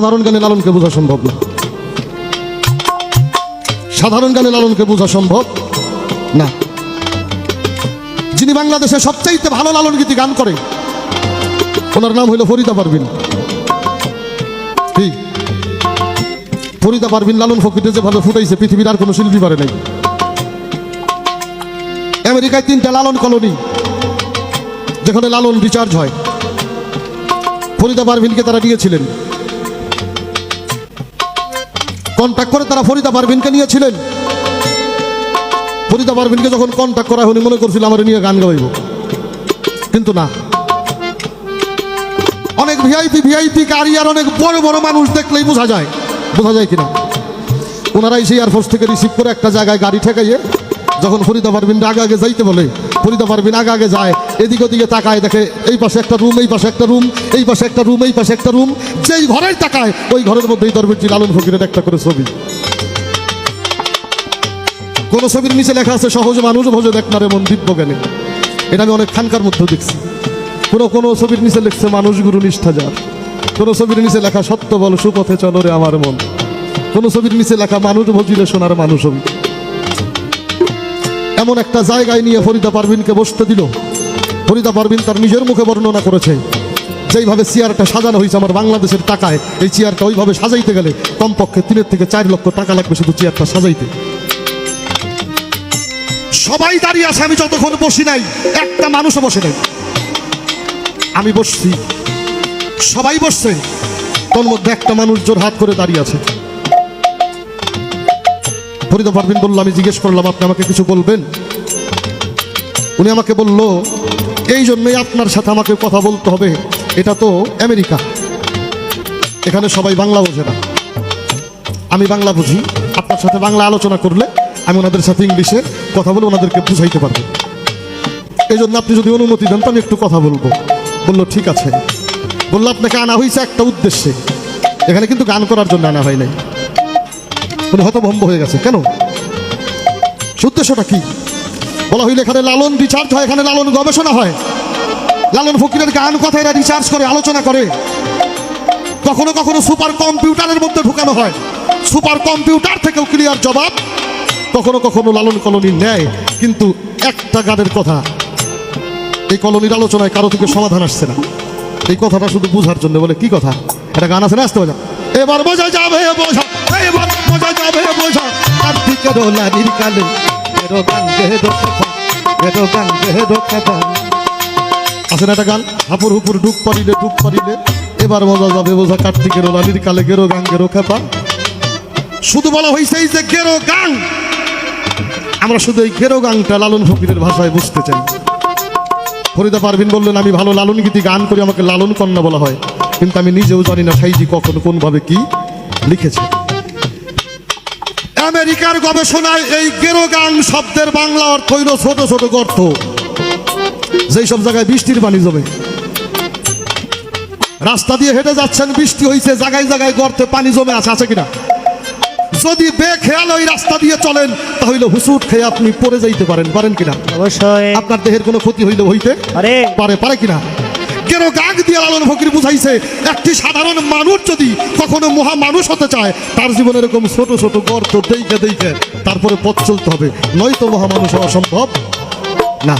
সাধারণ গানে লালনকে বোঝা সম্ভব না। সাধারণ গানে লালনকে বোঝা সম্ভব না। যিনি বাংলাদেশে সবচাইতে ভালো লালন গীতি গান করে ওনার নাম হইল ফরিদা পারবিন ফরিদা পারবিন লালন ফকিরে যেভাবে ফুটাইছে, পৃথিবীর আর কোনো শিল্পী পারে নাই। আমেরিকায় তিনটা লালন কলোনি, যেখানে লালন রিচার্জ হয়। ফরিদা পারভিনকে তারা নিয়েছিলেন কন্ট্যাক্ট করে তারা ফরিদা পারভিনকে নিয়েছিলেন। ফরিদা পারভিনকে যখন কন্ট্যাক্ট করা হয়নি, মনে করছিল আমার নিয়ে গান গাইব। কিন্তু না। অনেক ভিআইপি ভিআইপি কারিয়ার অনেক বড় বড় মানুষ দেখলেই বোঝা যায়। বোঝা যায় কিনা? ওনারাই সেই এয়ারফোর্স থেকে রিসিভ করে একটা জায়গায় গাড়ি ঠেকাইয়ে যখন ফরিদা পারবিন আগে আগে যাইতে বলে, ফরিদা পারবিন আগে আগে যায়, এদিক ওদিকে তাকায় দেখে, এই পাশে একটা রুম, এই পাশে একটা রুম, এই পাশে একটা রুম, এই পাশে একটা রুম, যেই ঘরের তাকায়, ওই ঘরের মধ্যেই দরবেশজি লালন ফকিরের একটা করে ছবি। কোন ছবির নিচে লেখা আছে, সহজ মানুষ ভোজে দেখ না রে মন দিব্য জ্ঞানে। এটা আমি অনেক খানকার মধ্যে দেখছি। কোনো কোনো ছবির নিচে লিখছে, মানুষ গুরু নিষ্ঠা যার। কোনো ছবির নিচে লেখা, সত্য বল, সুপথে চলো রে আমার মন। কোন ছবির নিচে লেখা, মানুষ ভজিলে সোনার মানুষ এমন একটা জায়গায় নিয়ে ফরিদা পারভিনকে বসতে দিল। ফরিদা পারভিন তার নিজের মুখে বর্ণনা করেছে। যেইভাবে চেয়ারটা সাজানো হয়েছে আমার বাংলাদেশের টাকায়, এই চেয়ারটা ওইভাবে সাজাইতে গেলে কমপক্ষে তিনের থেকে চার লক্ষ টাকা লাগবে শুধু চেয়ারটা সাজাইতে। সবাই দাঁড়িয়ে আছে, আমি যতক্ষণ বসি নাই, একটা মানুষও বসে নাই। আমি বসছি। সবাই বসছে। তোর মধ্যে একটা মানুষ জোর হাত করে দাঁড়িয়ে আছে। ফরিদা পারভিন বলল আমি জিজ্ঞেস করলাম, আপনি আমাকে কিছু বলবেন? উনি আমাকে বলল, এই জন্যই আপনার সাথে আমাকে কথা বলতে হবে। এটা তো আমেরিকা। এখানে সবাই বাংলা বোঝে না। আমি বাংলা বুঝি। আপনার সাথে বাংলা আলোচনা করলে আমি ওনাদের সাথে ইংলিশে কথা বলে ওনাদেরকে বুঝাইতে পারব। এই জন্য আপনি যদি অনুমতি দেন, তো আমি একটু কথা বলব। বলল, ঠিক আছে। বলল, আপনাকে আনা হয়েছে একটা উদ্দেশ্যে। এখানে কিন্তু গান করার জন্য আনা হয় নাই। উনি হতভম্ব হয়ে গেছে। কেন? উদ্দেশ্যটা কি? বলা হইলে এখানে লালন রিচার্জ হয়, এখানে লালন গবেষণা হয়। লালন ফকিরের গান কথা এরা রিচার্জ করে, আলোচনা করে। কখনো কখনো সুপার কম্পিউটারের মধ্যে ঢুকানো হয়। সুপার কম্পিউটার থেকেও ক্লিয়ার জবাব। কখনো কখনো লালন কলোনি নেয় কিন্তু একটা গানের কথা, এই কলোনির আলোচনায় কারও থেকে সমাধান আসছে না। এই কথাটা শুধু বুঝার জন্য বলে, কি কথা? এটা গান আছে না, আসতে বোঝা এবার বোঝা যাবে বোঝা। এবার বোঝা যাবে বোঝা। কার্তিকের লারির কালে এরো গান গেহে এরো গান গেহে দোকা আছে না একটা গান। হাপুর হুপুর ডুব পারিলে ডুব পারিলে। এবার বোঝা যাবে বোঝা। কার্তিকের লালির কালে গেরো গান গেরো খেপা শুধু বলা হয়েছে এই যে গেরো গান আমরা শুধু এই গেরো গানটা লালন ফকিরের ভাষায় বুঝতে চাই। ফরিদা পারভিন বললেন আমি ভালো লালন গীতি গান করি আমাকে লালন কন্যা বলা হয়। কিন্তু আমি নিজেও জানি না সাইজি কখন কোনভাবে কি লিখেছে। আমেরিকার গবেষণায় এই গেরো গান শব্দের বাংলা অর্থ হইল ছোট ছোট গর্ত। যেই সব জায়গায় বৃষ্টির পানি জমে। রাস্তা দিয়ে হেঁটে যাচ্ছেন বৃষ্টি হয়েছে জায়গায় জায়গায় গর্তে পানি জমে আছে আছে কিনা? যদি বেখেয়াল ওই রাস্তা দিয়ে চলেন তাহলে হুসুট খেয়ে আপনি পড়ে যাইতে পারেন পারেন কিনা? অবশ্যই। আপনার দেহের কোনো ক্ষতি হইলে হইতে পারে পারে কিনা? কেন গাগ দিয়ে লালন ফকির বুঝাইছে, একটি সাধারণ মানুষ যদি কখনো মহা মানুষ হতে চায়, তার জীবনে এরকম ছোট ছোট গর্ত দেইকে দেইকে তারপরে পথ চলতে হবে। নয়তো মহামানুষ অসম্ভব না।